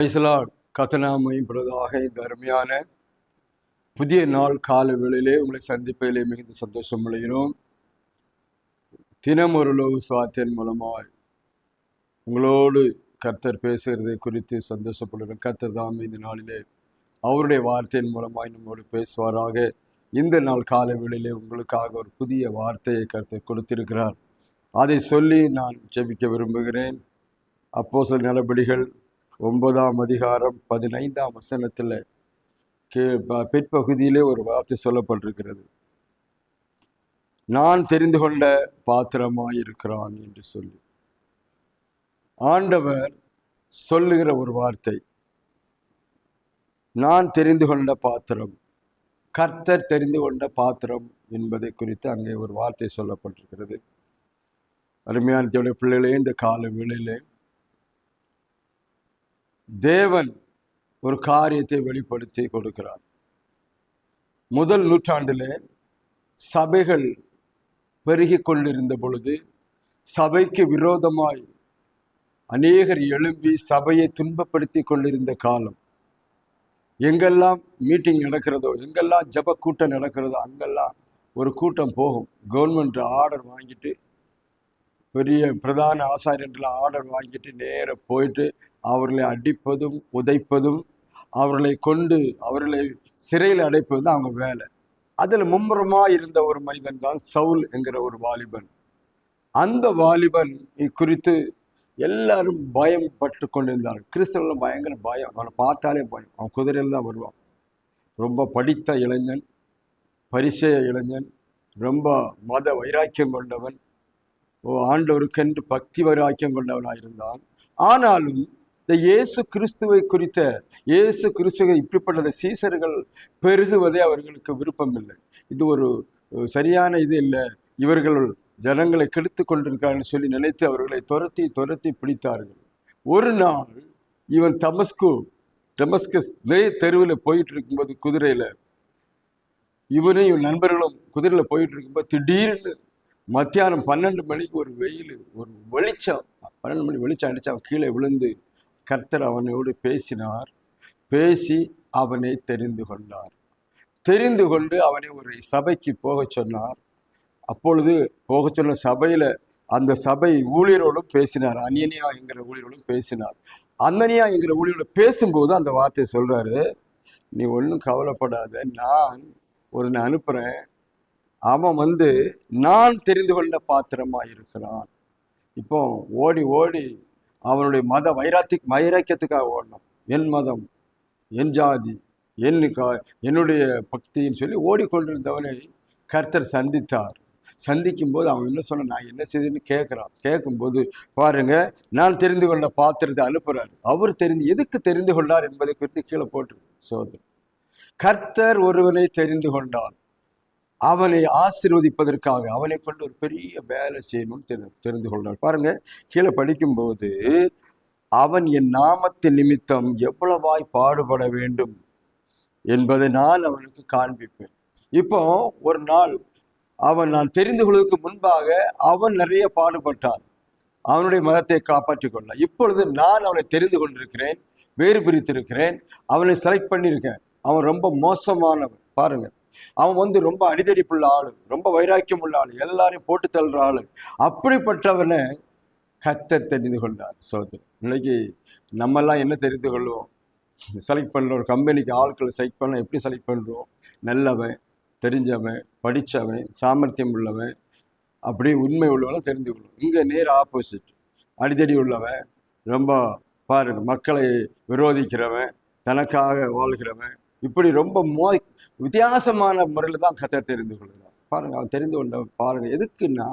பிரைசலாட் கத்தனாமைப்படுவதாக இந்த அருமையான புதிய நாள் கால வேளையிலே உங்களை சந்திப்பதிலே மிகுந்த சந்தோஷம் அடைகிறோம். தினம் ஒரு லோக சுவாத்தியன் மூலமாய் உங்களோடு கர்த்தர் பேசுகிறதை குறித்து சந்தோஷப்படுகிறோம் கர்த்தர் தாம் இந்த நாளிலே அவருடைய வார்த்தையின் மூலமாய் நம்மோடு பேசுவாராக. இந்த நாள் கால வேளையிலே உங்களுக்காக ஒரு புதிய வார்த்தையை கருத்தை கொடுத்திருக்கிறார். அதை சொல்லி நான் ஜெபிக்க விரும்புகிறேன். அப்போ சில நடபடிகள் ஒன்பதாம் அதிகாரம் பதினைந்தாம் வசனத்தில் கே பிற்பகுதியிலே ஒரு வார்த்தை சொல்லப்பட்டிருக்கிறது. நான் தெரிந்து கொண்ட பாத்திரமாயிருக்கிறான் என்று சொல்லி. ஆண்டவர் சொல்லுகிற ஒரு வார்த்தை. நான் தெரிந்து கொண்ட பாத்திரம் கர்த்தர் தெரிந்து கொண்ட பாத்திரம் என்பதை குறித்து அங்கே ஒரு வார்த்தை சொல்லப்பட்டிருக்கிறது. அருமையான தேவனுடைய பிள்ளைகளே இந்த கால வேளையிலே தேவன் ஒரு காரியத்தை வெளிப்படுத்தி கொடுக்கிறார். முதல் நூற்றாண்டில் சபைகள் பெருகி கொண்டிருந்த பொழுது சபைக்கு விரோதமாய் அநேகர் எழும்பி சபையை துன்பப்படுத்தி கொண்டிருந்த காலம். எங்கெல்லாம் மீட்டிங் நடக்கிறதோ எங்கெல்லாம் ஜப கூட்டம் நடக்கிறதோ அங்கெல்லாம் ஒரு கூட்டம் போகும். கவர்மெண்ட் ஆர்டர் வாங்கிட்டு பெரிய பிரதான ஆசாரியர்கள் ஆர்டர் வாங்கிட்டு நேராக போயிட்டு அவர்களை அடிப்பதும் உதைப்பதும் அவர்களை கொண்டு அவர்களை சிறையில் அடைப்பது தான் அவங்க வேலை. அதில் மும்முரமாக இருந்த ஒரு மனிதன் தான் சவுல் என்கிற ஒரு வாலிபன். அந்த வாலிபன் குறித்து எல்லாரும் பயம் பட்டு கொண்டிருந்தார்கள். கிறிஸ்தவர்கள் பயங்கர பயம். அவனை பார்த்தாலே பயம். அவன் குதிரையில் தான் வருவான். ரொம்ப படித்த இளைஞன் பரிசய இளைஞன் ரொம்ப மத வைராக்கியம் கொண்டவன். ஓ ஆண்டவருக்கென்று பக்தி வைராக்கியம் கொண்டவனாக இருந்தான் ஆனாலும் இந்த இயேசு கிறிஸ்துவை குறித்த இயேசு கிறிஸ்துவை இப்படிப்பட்டதை சீசர்கள் பெருகுவதே அவர்களுக்கு விருப்பம் இல்லை இது ஒரு சரியான இது இல்லை. இவர்கள் ஜனங்களை கெடுத்து கொண்டிருக்காங்கன்னு சொல்லி நினைத்து அவர்களை துரத்தி துரத்தி பிடித்தார்கள். ஒரு நாள் இவன் தமஸ்கு டெமஸ்கஸ் தெருவில் போயிட்டு இருக்கும்போது குதிரையில் இவனும் இவன் நண்பர்களும் குதிரையில் போயிட்டு இருக்கும்போது திடீர்னு மத்தியானம் பன்னெண்டு மணிக்கு ஒரு வெயில் ஒரு வெளிச்சம் பன்னெண்டு மணி வெளிச்சம் அடித்து அவன் கீழே விழுந்து கர்த்தர் அவனோடு பேசினார். பேசி அவனை தெரிந்து கொண்டார். தெரிந்து கொண்டு அவனை ஒரு சபைக்கு போகச் சொன்னார். அப்பொழுது போகச் சொன்ன சபையில் அந்த சபை ஊழியரோடும் பேசினார். அனியனியா என்கிற ஊழியரோடும் பேசினார். அந்தனியா என்கிற ஊழியரோட பேசும்போது அந்த வார்த்தையை சொல்கிறாரு நீ ஒன்றும் கவலைப்படாத. நான் ஒரு அனுப்புகிறேன் அவன் வந்து நான் தெரிந்து கொண்ட பாத்திரமாக இருக்கிறான். இப்போ ஓடி ஓடி அவனுடைய மத வைராத்தி வைராக்கியத்துக்காக ஓடணும். என் மதம் என் ஜாதி என் கா- என்னுடைய பக்தின்னு சொல்லி ஓடிக்கொண்டிருந்தவனை கர்த்தர் சந்தித்தார். சந்திக்கும் போது அவன் என்ன சொன்ன நான் என்ன செய்தேன்னு கேட்குறான். கேட்கும்போது பாருங்க நான் தெரிந்து கொள்ள பாத்திரத்தை அனுப்புகிறார் அவர் தெரிந்து எதுக்கு தெரிந்து கொண்டார் என்பதை குறித்து கீழே போட்டு சோதனை. கர்த்தர் ஒருவனை தெரிந்து கொண்டார். அவனை ஆசிர்வதிப்பதற்காக அவனை கொண்டு ஒரு பெரிய வேலை செய்யணும்னு தெரி- தெரிந்து கொள்றார். பாருங்க கீழே படிக்கும்போது அவன் என் நாமத்தின் நிமித்தம் எவ்வளவாய் பாடுபட வேண்டும் என்பதை நான் அவனுக்கு காண்பிப்பேன். இப்போ ஒரு நாள் அவன் நான் தெரிந்து கொள்வதற்கு முன்பாக அவன் நிறைய பாடுபட்டான். அவனுடைய மதத்தை காப்பாற்றிக் கொள்ள இப்பொழுது நான் அவனை தெரிந்து கொண்டிருக்கிறேன் வேறு பிரித்திருக்கிறேன் அவனை செலக்ட் பண்ணியிருக்கேன். அவன் ரொம்ப மோசமானவன். பாருங்கள் அவன் வந்து ரொம்ப அடிதடிப்புள்ள ஆளு ரொம்ப வைராக்கியம் உள்ள ஆளு எல்லாரையும் போட்டு தள்ளுற ஆளு. அப்படிப்பட்டவனை கர்த்தர் தெரிந்து கொண்டார் சோதரன் இன்னைக்கு நம்மெல்லாம் என்ன தெரிந்து கொள்வோம் செலக்ட் பண்ணுற ஒரு கம்பெனிக்கு ஆட்களை செலக்ட் பண்ண எப்படி செலக்ட் பண்ணுறோம் நல்லவன் தெரிஞ்சவன் படித்தவன் சாமர்த்தியம் உள்ளவன் அப்படி உண்மை உள்ளவனும் தெரிந்து கொள்ளும் இங்கே நேர் ஆப்போசிட் அடிதடி உள்ளவன் ரொம்ப பாரு மக்களை விரோதிக்கிறவன் தனக்காக வாழ்கிறவன் இப்படி ரொம்ப மோ வித்தியாசமான முறையில் தான் கத்தர் தெரிந்து கொள்கிறார். பாருங்க அவன் தெரிந்து கொண்ட பாருங்க எதுக்குன்னா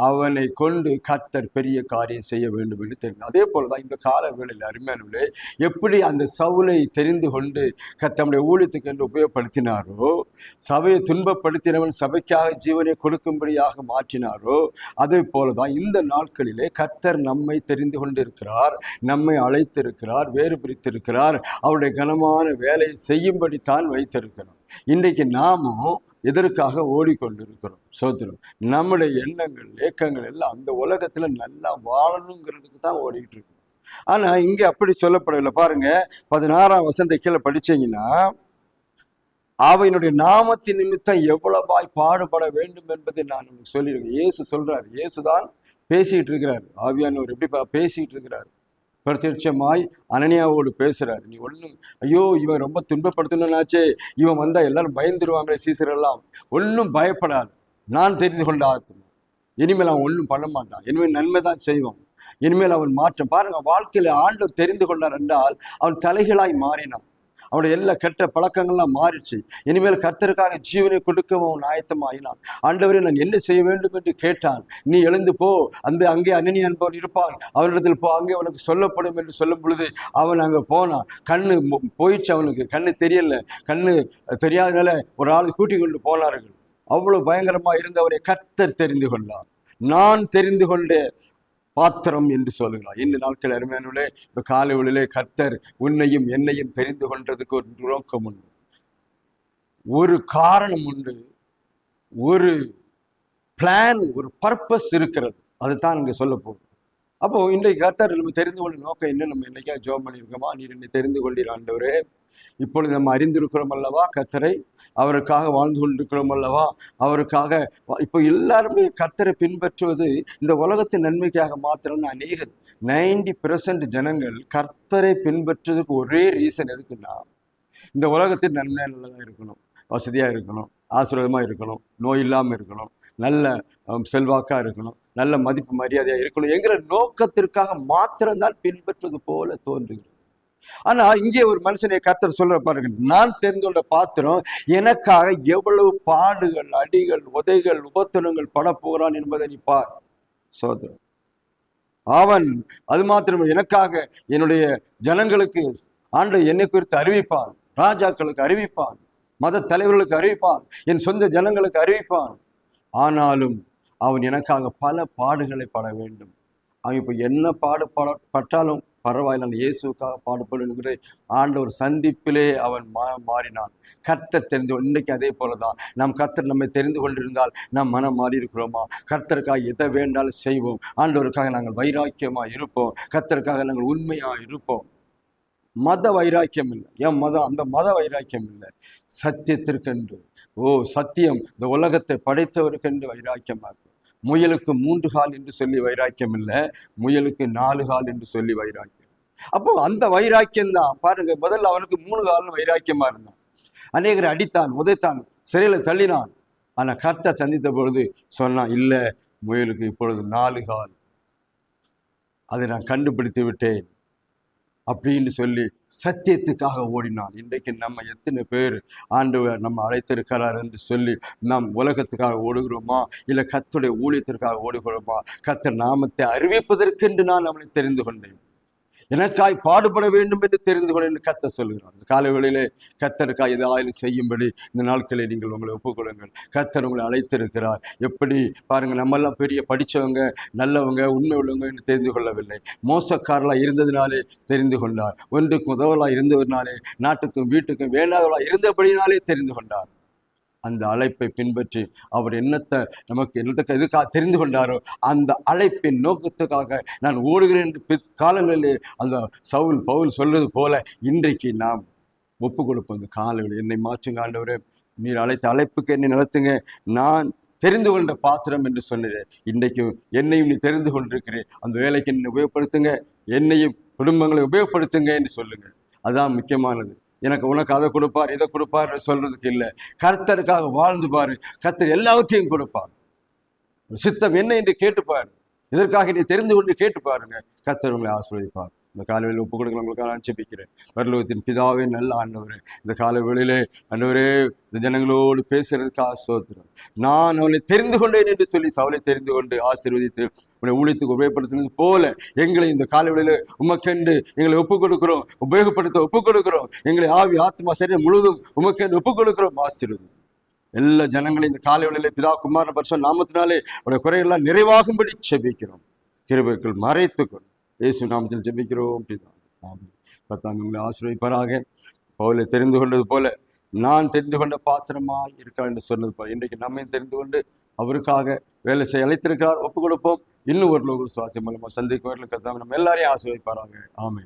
அவனை கொண்டு கத்தர் பெரிய காரியம் செய்ய வேண்டும் என்று தெரியும் அதே போல தான் இந்த கால வேளையில் அருமையானவர்களே எப்படி அந்த சவுலை தெரிந்து கொண்டு கத்தமுடைய ஊழியத்துக்கு என்று உபயோகப்படுத்தினாரோ சபையை துன்பப்படுத்தினவன் சபைக்காக ஜீவனை கொடுக்கும்படியாக மாற்றினாரோ அதே போல தான் இந்த நாட்களிலே கத்தர் நம்மை தெரிந்து கொண்டிருக்கிறார் நம்மை அழைத்திருக்கிறார் வேறு பிரித்திருக்கிறார் அவருடைய கனமான வேலையை செய்யும்படி தான் வைத்திருக்கிறோம். இன்றைக்கு நாமும் எதற்காக ஓடிக்கொண்டிருக்கிறோம்? சோத்திரம். நம்முடைய எண்ணங்கள் ஏக்கங்கள் எல்லாம் அந்த உலகத்தில் நல்லா வாழணுங்கிறதுக்கு தான் ஓடிக்கிட்டு இருக்கோம் ஆனா இங்க அப்படி சொல்லப்படவில்லை. பாருங்க பதினாறாம் வசந்த கீழே படிச்சீங்கன்னா அவையினுடைய நாமத்தின் நிமித்தம் எவ்வளவாய் பாடுபட வேண்டும் என்பதை நான் உங்களுக்கு சொல்லியிருக்கேன். இயேசு சொல்றார். இயேசுதான் பேசிட்டு இருக்கிறார் ஆவியானவர் எப்படி பா- பேசிட்டு இருக்கிறார் பிரத்யட்சமாய் அனனியாவோடு பேசுறாரு. நீ ஒன்றும் ஐயோ இவன் ரொம்ப துன்பப்படுத்தணும்னாச்சே இவன் வந்தா எல்லாரும் பயந்துருவாங்களே சீசரெல்லாம் ஒன்றும் பயப்படாது. நான் தெரிந்து கொண்ட ஆத்மா. இனிமேல் அவன் ஒன்றும் பண்ண மாட்டான். இனிமேல் நன்மை தான் செய்வான். இனிமேல் அவன் மாற்றம். பாருங்க வாழ்க்கையில ஆண்டு தெரிந்து கொண்டார் என்றால் அவன் தலைகளாய் மாறினான். அவனுடைய எல்லா கெட்ட பழக்கங்கள்லாம் மாறிடுச்சு. இனிமேல் கர்த்தருக்காக ஜீவனை கொடுக்கவும் அவன் ஆயத்தமாயினான். ஆண்டவரே நான் என்ன செய்ய வேண்டும் என்று கேட்டான். நீ எழுந்து போ. அந்த அங்கே அன்னனி என்பவன் இருப்பான் அவனிடத்தில் போ. அங்கே உனக்கு சொல்லப்படும் என்று சொல்லும் பொழுது அவன் அங்கே போனான். கண்ணு போயிடுச்சு அவனுக்கு. கண்ணு தெரியல. கண்ணு தெரியாதனால ஒரு ஆள் கூட்டிக் கொண்டு போனார்கள். அவ்வளவு பயங்கரமா இருந்தவரை கர்த்தர் தெரிந்து கொண்டான் நான் தெரிந்து கொண்ட பாத்திரம் என்று சொல்லுகிறார். இந்த நாட்கள் அருமையானவர்களே இப்போ காலை ஒளிலே கர்த்தர் உன்னையும் என்னையும் தெரிந்து கொண்டதுக்கு ஒரு நோக்கம் உண்டு. ஒரு காரணம் உண்டு. ஒரு பிளான் ஒரு பர்பஸ் இருக்கிறது. அதுதான் இங்க சொல்ல போகுது. அப்போ இன்றைக்கு கத்தர் நம்ம தெரிந்து கொண்ட நோக்கம் என்ன? நம்ம என்னைக்கா ஜோம் பண்ணியிருக்கோமா? நீர் என்னை தெரிந்து கொண்டீர் ஆண்டவரே. இப்பொழுது நம்ம அறிந்திருக்கிறோம் அல்லவா கர்த்தரை? அவருக்காக வாழ்ந்து கொண்டிருக்கிறோம் அல்லவா? அவருக்காக இப்போ எல்லாருமே கர்த்தரை பின்பற்றுவது இந்த உலகத்தின் நன்மைக்காக மாத்திரம் அநேக நைன்டி பெர்சன்ட் ஜனங்கள் கர்த்தரை பின்பற்றுறதுக்கு ஒரே ரீசன் எதுக்குன்னா இந்த உலகத்தின் நன்மை நல்லதாக இருக்கணும் வசதியாக இருக்கணும் ஆசீர்வாதமாக இருக்கணும் நோய் இல்லாமல் இருக்கணும் நல்ல செல்வாக்காக இருக்கணும். நல்ல மதிப்பு மரியாதையாக இருக்கணும் என்கிற நோக்கத்திற்காக மாத்திரம்தான் பின்பற்றுவது போல தோன்றுகிறது. ஆனா இங்கே ஒரு மனுஷனை கர்த்தர் சொல்ற பாருங்க நான் தெரிந்து கொண்ட பாத்திரம் எனக்காக எவ்வளவு பாடுகள் அடிகள் உதைகள் உபத்திரங்கள் பட போகிறான் என்பதை நீ பார் சோதரன். அவன் அது மாத்திரம் எனக்காக என்னுடைய ஜனங்களுக்கு ஆண்டு என்னை குறித்து அறிவிப்பான் ராஜாக்களுக்கு அறிவிப்பான் மத தலைவர்களுக்கு அறிவிப்பான் என் சொந்த ஜனங்களுக்கு அறிவிப்பான் ஆனாலும் அவன் எனக்காக பல பாடுகளை பாட வேண்டும். அவன் இப்போ என்ன பாடுபட பட்டாலும் பரவாயில்ல. நான் இயேசுக்காக ஆண்ட ஆண்டவர் சந்திப்பிலே அவன் மா மாறினான். கர்த்தர் தெரிந்து இன்றைக்கு அதே போல தான் நாம் கர்த்தர் நம்மை தெரிந்து கொண்டிருந்தால் நம் மனம் மாறி இருக்கிறோமா? கர்த்தருக்காக எதை வேண்டாலும் செய்வோம். ஆண்டவருக்காக நாங்கள் வைராக்கியமாக இருப்போம். கர்த்தருக்காக நாங்கள் உண்மையாக இருப்போம். மத வைராக்கியம் இல்லை. என் மதம் அந்த மத வைராக்கியம் இல்லை. சத்தியத்திற்கென்று. ஓ சத்தியம். இந்த உலகத்தை படைத்தவருக்கென்று வைராக்கியமா இருக்கும் முயலுக்கு மூன்று கால் என்று சொல்லி வைராக்கியம் இல்லை முயலுக்கு நாலு கால் என்று சொல்லி வைராக்கியம். அப்போ அந்த வைராக்கியம் தான் பாருங்க முதல்ல அவனுக்கு மூணு கால்னு வைராக்கியமா இருந்தான். அநேகரை அடித்தான் உதைத்தான் சிறையில் தள்ளினான். ஆனால் கர்த்தா சந்தித்த பொழுது சொன்னான் இல்லை முயலுக்கு இப்பொழுது நாலு கால். அதை நான் கண்டுபிடித்து விட்டேன். அப்படின்னு சொல்லி சத்தியத்துக்காக ஓடினார் இன்றைக்கு நம்ம எத்தனை பேர் ஆண்டவர் நம்ம அழைத்திருக்கிறார் என்று சொல்லி நாம் உலகத்துக்காக ஓடுகிறோமா? இல்லை கத்துடைய ஊழியத்திற்காக ஓடுகிறோமா? கத்த நாமத்தை அறிவிப்பதற்கென்று நான் அவனை தெரிந்து கொண்டேன். எனக்காய் பாடுபட வேண்டும் என்று தெரிந்து கொள்ள என்று கர்த்தர் சொல்கிறார். இந்த காலை வேளையிலே கர்த்தருக்காய் ஏதாவது செய்யும்படி இந்த நாட்களை நீங்கள் உங்களை ஒப்புக்கொள்ளுங்கள். கத்தர் உங்களை அழைத்திருக்கிறார். எப்படி? பாருங்க நம்மெல்லாம் பெரிய படித்தவங்க நல்லவங்க உண்மை உள்ளவங்க என்று தெரிந்து கொள்ளவில்லை. மோசக்காரலாக இருந்ததினாலே தெரிந்து கொண்டார். ஒன்றுக்கும் உதவலாக இருந்ததினாலே நாட்டுக்கும் வீட்டுக்கும் வேண்டாதவளாக இருந்தபடினாலே தெரிந்து கொண்டார். அந்த அழைப்பை பின்பற்றி அவர் என்னத்தை நமக்கு என்னத்தை எதுக்காக தெரிந்து கொண்டாரோ அந்த அழைப்பின் நோக்கத்துக்காக நான் ஓடுகிறேன் என்று பிற்காலங்களிலே அந்த சவுல் பவுல் சொல்வது போல இன்றைக்கு நாம் ஒப்பு கொடுப்போம் இந்த காலையில் என்னை மாற்றுங்க ஆண்டவர். நீர் அழைத்த அழைப்புக்கு என்னை நடத்துங்க. நான் தெரிந்து கொண்ட பாத்திரம் என்று சொன்னேன் இன்றைக்கு என்னையும் நீ தெரிந்து கொண்டிருக்கிறேன் அந்த வேலைக்கு என்னை உபயோகப்படுத்துங்க. என்னையும் குடும்பங்களை உபயோகப்படுத்துங்க என்று சொல்லுங்கள். அதுதான் முக்கியமானது. எனக்கு உனக்கு அதை கொடுப்பார் இதை கொடுப்பார் சொல்றதுக்கு இல்லை. கர்த்தருக்காக வாழ்ந்து பாரு. கர்த்தர் எல்லாவற்றையும் கொடுப்பார். சித்தம் என்ன என்று கேட்டுப்பார் இதற்காக நீ தெரிந்து கொண்டு கேட்டு பாருங்க. கர்த்தர் உங்களை ஆசீர்வதிப்பார். இந்த காலவெளியில் ஒப்பு கொடுக்க உங்களுக்காக நான் பரலோகத்தின் பிதாவே நல்ல ஆண்டவர் இந்த காலவெளியிலே ஆண்டவரே இந்த ஜனங்களோடு பேசுறதுக்காக சோத்திரம் நான் அவனை தெரிந்து கொண்டேன் என்று சொல்லி சவுலை தெரிந்து கொண்டு ஆசீர்வதித்து உன்னை ஊழியத்துக்கு உபயோகப்படுத்தினது போல எங்களை இந்த காலவெளியில் உமக்கென்று எங்களை ஒப்புக் கொடுக்கிறோம். உபயோகப்படுத்த ஒப்புக் கொடுக்கிறோம். எங்களை ஆவி ஆத்மா சரீரம் முழுவதும் உமக்கென்று ஒப்புக் கொடுக்கிறோம். ஆசீர்வதி எல்லா ஜனங்களையும் இந்த காலவெளியில பிதா குமாரன் பரிசு நாமத்தினாலே அவருடைய குறையெல்லாம் நிறைவாகும்படி செபிக்கிறோம். கிருபர்கள் மறைத்துக்கொள். இயேசு நாமத்தில் ஜெபிக்கிறோம். அப்படிதான் ஆமென் உங்களை ஆசீர்வதிப்பாராக. பவுலை தெரிந்து கொண்டது போல நான் தெரிந்து கொண்ட பாத்திரமா இருக்கா என்று சொன்னது போல இன்றைக்கு நம்மையும் தெரிந்து கொண்டு அவருக்காக வேலை செய்ய அழைத்திருக்கிறார். ஒப்பு கொடுப்போம் இன்னும் ஒரு லோக சுவாத்தியம் மூலமாக சந்திக்கும் கத்தாம நம்ம எல்லாரையும் ஆசிரியப்பாராங்க ஆமை